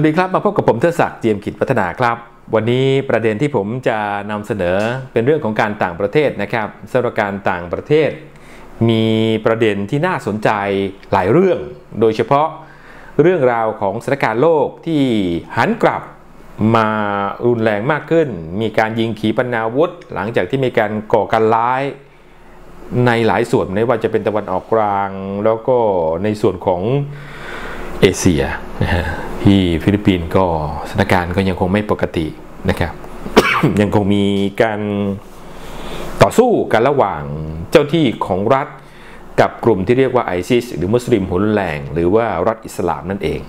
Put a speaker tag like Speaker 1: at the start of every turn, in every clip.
Speaker 1: วัสดีครับมาพบกับผมเทศศักดิ์เจียมกิจพัฒนาครับ วันนี้ประเด็นที่ผมจะนำเสนอเป็นเรื่องของการต่างประเทศนะครับสำหรับการต่างประเทศ มีประเด็นที่น่าสนใจหลายเรื่อง โดยเฉพาะเรื่องราวของสถานการณ์โลกที่หันกลับมารุนแรงมากขึ้น มีการยิงขีปนาวุธ หลังจากที่มีการก่อการร้ายในหลายส่วนไม่ว่าจะเป็นตะวันออกกลาง แล้วก็ในส่วนของ เอเชียนะฮะที่ฟิลิปปินส์ก็สถานการณ์ก็ยังคงไม่ปกตินะครับ ยังคงมีการต่อสู้กันระหว่างเจ้าที่ของรัฐกับกลุ่มที่เรียกว่าไอซิสหรือมุสลิมหุนแรงหรือว่ารัฐอิสลามนั่นเอง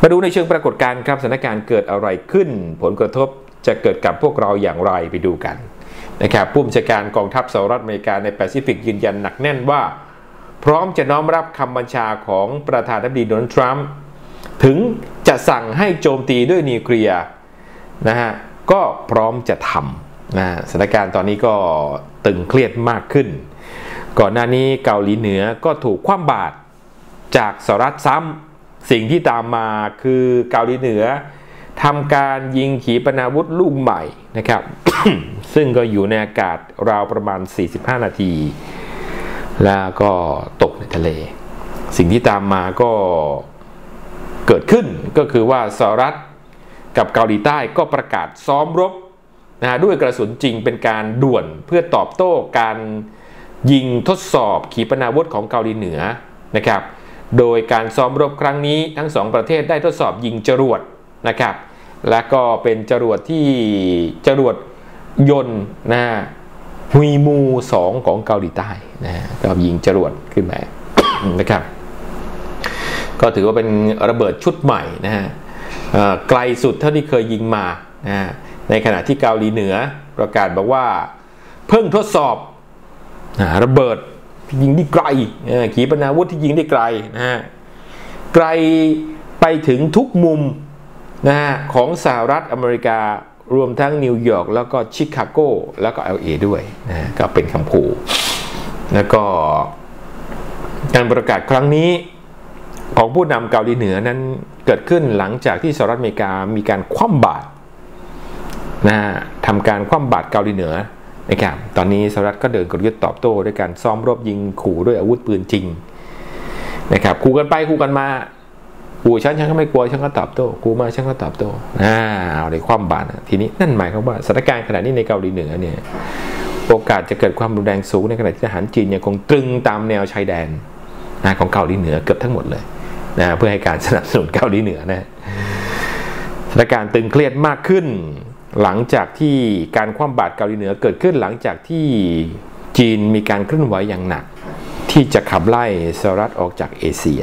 Speaker 1: มาดูในเชิงปรากฏการณ์ครับสถานการณ์เกิดอะไรขึ้น ผลกระทบจะเกิดกับพวกเราอย่างไรไปดูกันนะครับผู้บัญชาการกองทัพสหรัฐอเมริกาในแปซิฟิกยืนยันหนักแน่นว่า พร้อมจะน้อมรับคำบัญชาของประธานาธิบดีโดนัลด์ทรัมป์ถึงจะสั่งให้โจมตีด้วยนิวเคลียร์นะฮะก็พร้อมจะทำนะสถานการณ์ตอนนี้ก็ตึงเครียดมากขึ้น ก่อนหน้านี้เกาหลีเหนือก็ถูกคว่ำบาตรจากสหรัฐซ้ำสิ่งที่ตามมาคือเกาหลีเหนือทำการยิงขีปนาวุธลูกใหม่นะครับ ซึ่งก็อยู่ในอากาศราวประมาณ 45 นาที แล้วก็ตกในทะเล สิ่งที่ตามมาก็เกิดขึ้นก็คือว่าสหรัฐกับเกาหลีใต้ก็ประกาศซ้อมรบนะด้วยกระสุนจริงเป็นการด่วนเพื่อตอบโต้การยิงทดสอบขีปนาวุธของเกาหลีเหนือนะครับ โดยการซ้อมรบครั้งนี้ทั้งสองประเทศได้ทดสอบยิงจรวดนะครับ และก็เป็นจรวดที่จรวดยนต์นะ ฮุยมูสองของเกาหลีใต้นะก็ยิงจรวดขึ้นมานะครับ ก็ถือว่าเป็นระเบิดชุดใหม่นะฮะไกลสุดเท่าที่เคยยิงมานะในขณะที่เกาหลีเหนือประกาศบอกว่า เพิ่งทดสอบระเบิดที่ยิงได้ไกลขีปนาวุธที่ยิงได้ไกลนะฮะไกลไปถึงทุกมุมนะฮะของสหรัฐอเมริกา รวมทั้งนิวยอร์กแล้วก็ชิคาโกแล้วก็ LA ด้วยนะก็เป็นคำขู่แล้วก็การประกาศครั้งนี้ของผู้นำเกาหลีเหนือนั้นเกิดขึ้นหลังจากที่สหรัฐอเมริกามีการคว่ำบาตรนะทำการคว่ำบาตรเกาหลีเหนือนะครับตอนนี้สหรัฐก็เดินกลยุทธ์ตอบโต้ด้วยการซ้อมรบยิงขู่ด้วยอาวุธปืนจริงนะครับขู่กันไปขู่กันมา ขู่ฉันฉันก็ไม่กลัวฉันก็ตอบโต้ขู่มาฉันก็ตอบโต้อ่าเอาเลยคว่ำบาตรทีนี้นั่นหมายความว่าสถานการณ์ขณะนี้ในเกาหลีเหนือเนี่ยโอกาสจะเกิดความรุนแรงสูงในขณะที่ทหารจีนยังคงตรึงตามแนวชายแดนของเกาหลีเหนือเกือบทั้งหมดเลยนะเพื่อให้การสนับสนุนเกาหลีเหนือนะสถานการณ์ตึงเครียดมากขึ้น หลังจากที่การคว่ำบาตรเกาหลีเหนือเกิดขึ้นหลังจากที่จีนมีการเคลื่อนไหวอย่างหนัก ที่จะขับไล่สหรัฐออกจากเอเชีย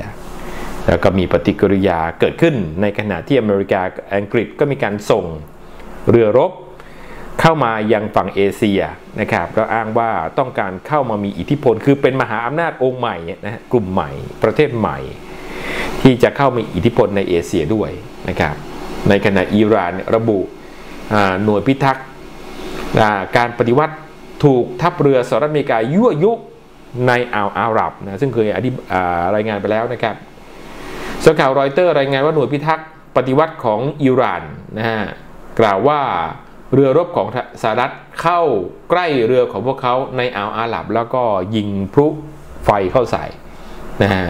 Speaker 1: แล้วก็มีปฏิกิริยาเกิดขึ้นในขณะที่อเมริกาอังกฤษก็มีการส่งเรือรบ เข้ามายังฝั่งเอเชียนะครับแล้วอ้างว่าต้องการเข้ามามีอิทธิพล คือเป็นมหาอำนาจองค์ใหม่นะกลุ่มใหม่ ประเทศใหม่ ที่จะเข้ามีอิทธิพลในเอเชียด้วยนะครับในขณะอิหร่านระบุหน่วยพิทักษ์การปฏิวัติถูกทัพเรือสหรัฐอเมริกายั่วยุในอ่าวอาหรับนะซึ่งเคยอธิรายงานไปแล้วนะครับ สข่าวรอยเตอร์รายงานว่าหน่วยพิทักษ์ปฏิวัติของอิหร่านนะฮะกล่าวว่าเรือรบของสหรัฐเข้าใกล้เรือของพวกเขาในอ่าวอาหรับ แล้วก็ยิงพลุไฟเข้าใส่นะฮะ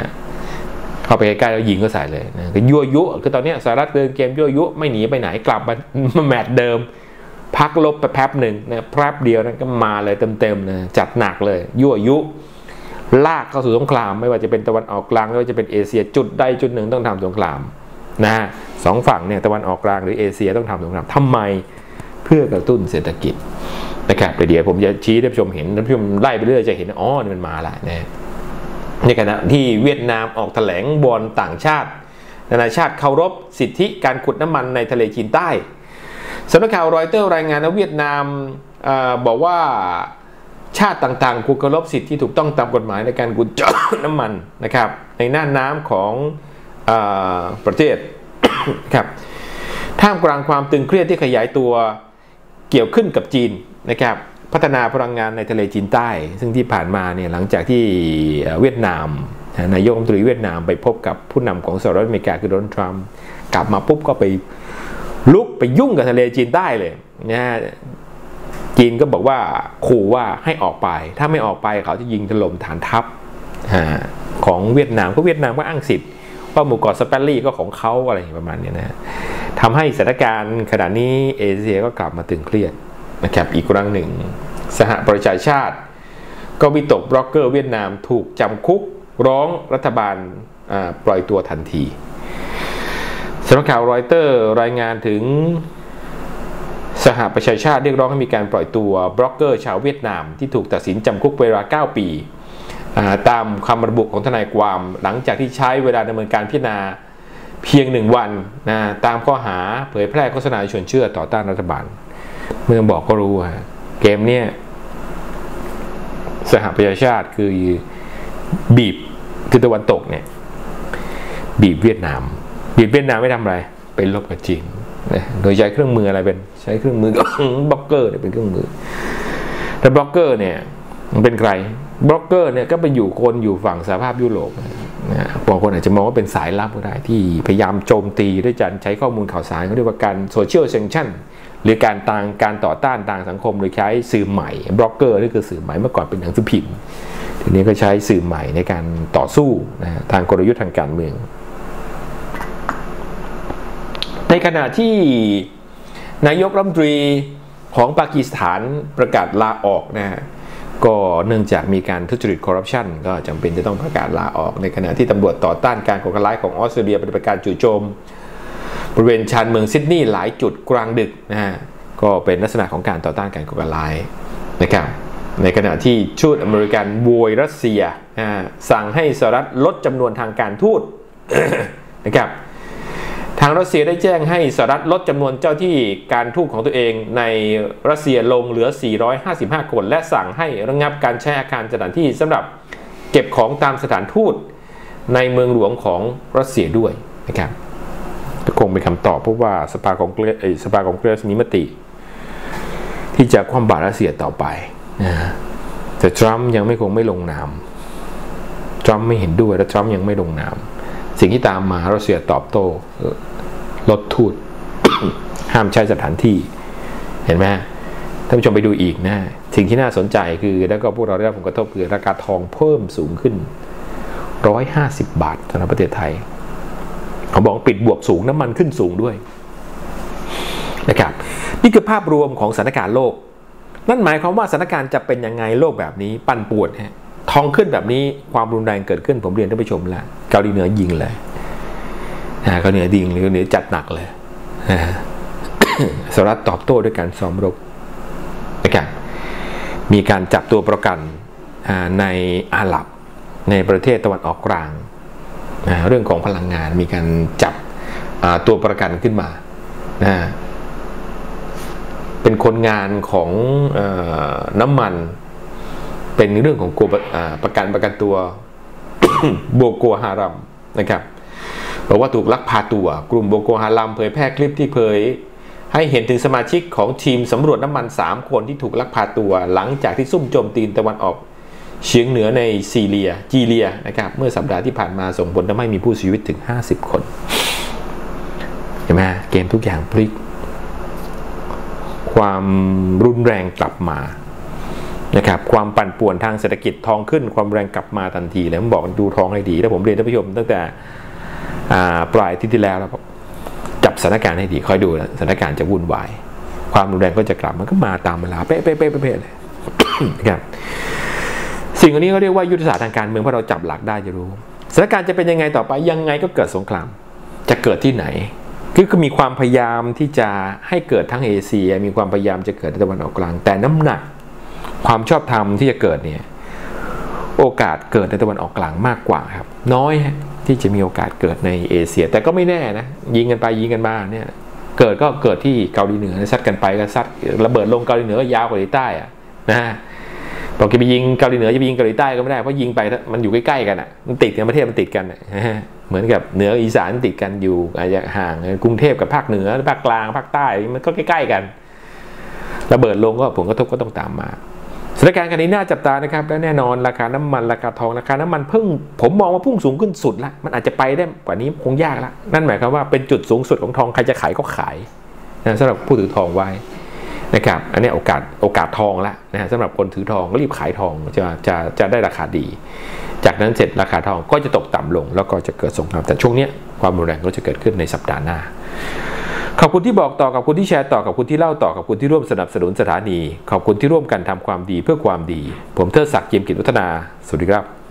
Speaker 1: เข้าไปใกล้ๆแล้วยิงก็ใส่เลยนะก็ยั่วยุคือตอนนี้สหรัฐเดินเกมยั่วยุไม่หนีไปไหนกลับมาแมตช์เดิม พักลบไปแป๊บหนึ่งนะแป๊บเดียวนั้นก็มาเลยเต็มๆนะจัดหนักเลยยั่วยุ ลากเข้าสู่สงคราม ไม่ว่าจะเป็นตะวันออกกลางไม่ว่าจะเป็นเอเชียจุดใดจุดหนึ่งต้องทำสงครามนะสองฝั่งเนี่ยตะวันออกกลางหรือเอเชียต้องทำสงครามทำไมเพื่อกระตุ้นเศรษฐกิจนะครับเดี๋ยวผมจะชี้ให้ผู้ชมเห็นท่านผู้ชมไล่ไปเรื่อยจะเห็นอ๋อมันมาละนะในขณะที่เวียดนามออกแถลงบอลต่างชาติ นานาชาติเคารพสิทธิการขุดน้ำมันในทะเลจีนใต้สำนักข่าวรอยเตอร์รายงานว่าเวียดนามอบอกว่าาติต่างๆควรเคารพสิทธิที่ถูกต้องตามกฎหมายในการขุดเจาะน้ำมันนะครับ ในน่านน้ำของอประเทศครับท่ามกลางความตึงเครียดที่ขยายตัวเกี่ยวขึ้นกับจีนนะครับพัฒนาพลังงานในทะเลจีนใต้ ซึ่งที่ผ่านมาเนี่ยหลังจากที่เวียดนามนายกรัฐมนตรีเวียดนามไปพบกับผู้นำของสหรัฐอเมริกาคือโดนัลด์ทรัมป์กลับมาปุ๊บก็ไปลุกไปยุ่งกับทะเลจีนใต้เลยนะ จีนก็บอกว่าขู่ว่าให้ออกไป ถ้าไม่ออกไปเขาจะยิงถล่มฐานทัพของเวียดนามก็เวียดนามก็อ้างสิทธิ์ว่าหมู่เกาะสเปรลี่ก็ของเขาอะไรประมาณนี้นะทำให้สถานการณ์ขณะนี้เอเชียก็กลับมาตึงเครียดนะครับอีกครั้งหนึ่ง สหประชาชาติ ก็วิตกบล็อกเกอร์เวียดนามถูกจำคุกร้องรัฐบาลปล่อยตัวทันทีสำนักข่าวรอยเตอร์รายงานถึง สหประชาชาติเรียกร้องให้มีการปล่อยตัวบล็อกเกอร์ชาวเวียดนาม ที่ถูกตัดสินจำคุกเวลา 9 ปี ตามคำระบุของทนายความหลังจากที่ใช้เวลาดำเนินการพิจารณาเพียงหนึ่งวันนะตามข้อหาเผยแพร่โฆษณาชวนเชื่อต่อต้านรัฐบาล เมื่อบอกก็รู้ว่าเกมเนี่ยสหประชาชาติคือบีบคือตะวันตกเนี่ยบีบเวียดนาม บีบเวียดนามไม่ทำอะไร เป็นลบกับจีนโดยใช้เครื่องมืออะไรเป็น ใช้เครื่องมือบล็อกเกอร์เนี่ยเป็นเครื่องมือ แต่บล็อกเกอร์เนี่ยมันเป็นใครบล็อกเกอร์เนี่ยก็ไปอยู่คนอยู่ฝั่งสหภาพยุโรปนะบางคนอาจจะมองว่าเป็นสายลับก็ได้ที่พยายามโจมตีด้วยการใช้ข้อมูลข่าวสารเขาเรียกว่าการโซเชียลเซนชั่นหรือการต่างการต่อต้านทางสังคมโดยใช้สื่อใหม่บล็อกเกอร์นี่คือสื่อใหม่เมื่อก่อนเป็นหนังสือพิมพ์ทีนี้ก็ใช้สื่อใหม่ในการต่อสู้นะทางกลยุทธ์ทางการเมือง ในขณะที่ นายกรัฐมนตรีของปากีสถานประกาศลาออกนะฮะก็เนื่องจากมีการทุจริตคอร์รัปชันก็จำเป็นจะต้องประกาศลาออกในขณะที่ตำรวจต่อต้านการก่อการร้ายของออสเตรเลียปฏิบัติการจู่โจม บริเวณชานเมืองซิดนีย์หลายจุดกลางดึกนะฮะก็เป็นลักษณะของการต่อต้านการก่อการร้ายนะครับในขณะที่ชูตอเมริกันบวยรัสเซียสั่งให้สหรัฐลดจำนวนทางการทูตนะครับ ทางรัสเซียได้แจ้งให้สหรัฐลดจำนวนเจ้าที่การทูตของตัวเองในรัสเซียลงเหลือ 455 คน และสั่งให้ระงับการใช้อาคารสถานที่สำหรับเก็บของตามสถานทูตในเมืองหลวงของรัสเซียด้วยนะครับคงเป็นคำตอบเพราะว่าสภาของเกรสสภาของเกรสมีมติ ที่จะคว่ำบาตรรัสเซียต่อไปนะแต่ทรัมป์ยังไม่คงไม่ลงนามทรัมป์ไม่เห็นด้วยและทรัมป์ยังไม่ลงนาม สิ่งที่ตามมารัสเซียตอบโต้ลดทูตห้ามใช้สถานที่ เห็นไหมท่านผู้ชมไปดูอีกนะสิ่งที่น่าสนใจคือแล้วก็พวกเราได้รับผลกระทบคือราคาทองเพิ่มสูงขึ้น 150 บาทสำหรับประเทศไทยเขาบอกปิดบวกสูงน้ำมันขึ้นสูงด้วยนะครับนี่คือภาพรวมของสถานการณ์โลก นั่นหมายความว่าสถานการณ์จะเป็นยังไงโลกแบบนี้ปั่นป่วนฮะ ทองขึ้นแบบนี้ความรุนแรงเกิดขึ้นผมเรียนท่านผู้ชมแล้วเกาหลีเหนือยิงเลยเกาหลีเหนือยิงเกาหลีเหนือจัดหนักเลยสหรัฐตอบโต้ด้วยการซ้อมรบนะครับมีการจับตัวประกันในอาหรับในประเทศตะวันออกกลาง เรื่องของพลังงานมีการจับตัวประกันขึ้นมา เป็นคนงานของน้ำมัน เป็นเรื่องของกประกันประกันตัวโบโกฮารัมนะครับบอกว่าถูกลักพาตัวกลุ่มโบโกฮารัมเผยแพร่คลิปที่เผย ให้เห็นถึงสมาชิกของทีมสำรวจน้ำมัน 3 คนที่ถูกลักพาตัว หลังจากที่ซุ่มโจมตีนตะวันออกเฉียงเหนือในซีเรีย จีเรียนะครับเมื่อสัปดาห์ที่ผ่านมาส่งผลทำให้มีผู้เสียชีวิตถึง 50 คนเห็นไหมเกมทุกอย่างพลิก ความรุนแรงกลับมา นะครับความปั่นป่วนทางเศรษฐกิจทองขึ้นความแรงกลับมาทันทีแล้วผมบอกดูทองให้ดี แล้วผมเรียนท่านผู้ชมตั้งแต่ปลายที่ที่แล้วแล้วจับสถานการณ์ให้ดีคอยดูสถานการณ์จะวุ่นวาย ความรุนแรงก็จะกลับมันก็มาตามเวลาเป๊ะเป๊ะเป๊ะเป๊ะเลยครับสิ่งอันนี้เขาเรียกว่ายุทธศาสตร์ทางการเมืองเพราะเราจับหลักได้จะรู้สถานการณ์จะเป็นยังไงต่อไปยังไงก็เกิดสงคราม จะเกิดที่ไหนคือมีความพยายามที่จะให้เกิดทั้งเอเชีย มีความพยายามจะเกิดในตะวันออกกลาง แต่น้ำหนัก ความชอบธรรมที่จะเกิดเนี่ยโอกาสเกิดในตะวันออกกลางมากกว่าครับ น้อยที่จะมีโอกาสเกิดในเอเชีย แต่ก็ไม่แน่นะยิงกันไปยิงกันมาเนี่ยเกิดก็เกิดที่เกาหลีเหนือซัดกันไปก็ซัดระเบิดลงเกาหลีเหนือก็ยาวกว่าเกาหลีใต้อะนะบอกจะไปยิงเกาหลีเหนือจะไปยิงเกาหลีใต้ก็ไม่ได้เพราะยิงไปมันอยู่ใกล้ๆกันอะมันติดกันประเทศมันติดกันเหมือนกับเหนืออีสานติดกันอยู่อาจจะห่างกรุงเทพกับภาคเหนือภาคกลางภาคใต้มันก็ใกล้ ๆกัน ระเบิดลงก็ผลกระทบก็ต้องตามมา สถานการณ์กันนี้น่าจับตานะครับและแน่นอนราคาน้ำมันราคาทองราคาน้ำมันเพิ่ง ผมมองว่าพุ่งสูงขึ้นสุดละมันอาจจะไปได้กว่านี้คงยากละนั่นหมายความว่าเป็นจุดสูงสุดของทองใครจะขายก็ขายนะสำหรับผู้ถือทองไว้นะครับอันนี้โอกาสโอกาสทองละนะฮะสำหรับคนถือทองก็รีบขายทองจะจะจะได้ราคาดี จากนั้นเสร็จราคาทองก็จะตกต่ำลง แล้วก็จะเกิดสงครามแต่ช่วงนี้ความรุนแรงก็จะเกิดขึ้นในสัปดาห์หน้า ขอบคุณที่บอกต่อกับคุณที่แชร์ต่อกับคุณที่เล่าต่อกับคุณที่ร่วมสนับสนุนสถานี ขอบคุณที่ร่วมกันทำความดีเพื่อความดี ผมเทิดศักดิ์เกียมกิจวัฒนา สวัสดีครับ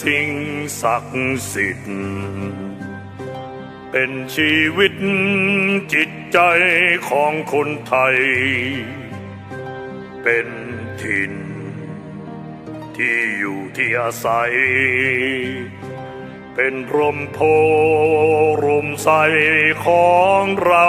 Speaker 2: สิ่งศักดิ์สิทธิ์ เป็นชีวิตจิตใจของคนไทย เป็นถิ่น ที่อยู่ที่อาศัย เป็นร่มโพร่มใสของเรา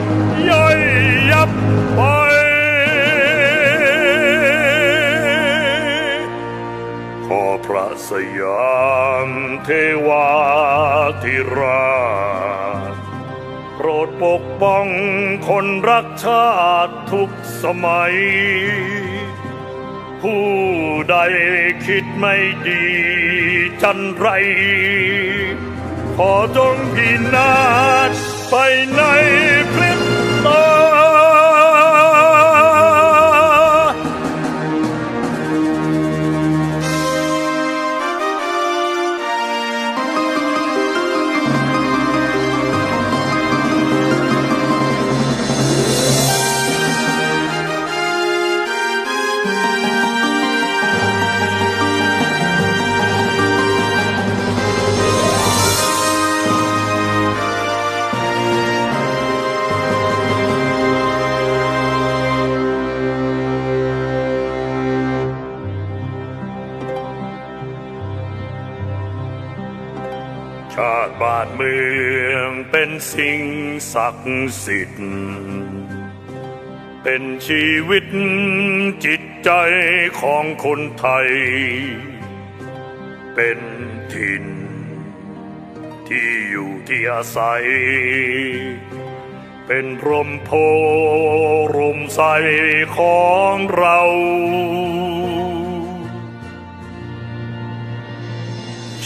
Speaker 2: วาธิราช โปรดปกป้องคนรักชาติทุกสมัย ผู้ใดคิดไม่ดีจันไร ขอจงพินาศไปในพร บ้านเมืองเป็นสิ่งศักดิ์สิทธิ์ เป็นชีวิตจิตใจของคนไทย เป็นถิ่น ที่อยู่ที่อาศัย เป็นร่มโพรมใสของเรา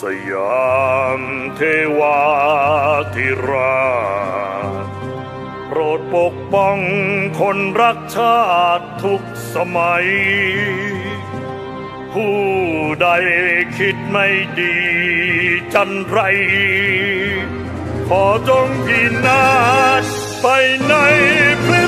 Speaker 2: สยามเทวาธิราชโปรดปกป้องคนรักชาติทุกสมัย ผู้ใดคิดไม่ดีจันไร ขอจงพินาศไปในพริบ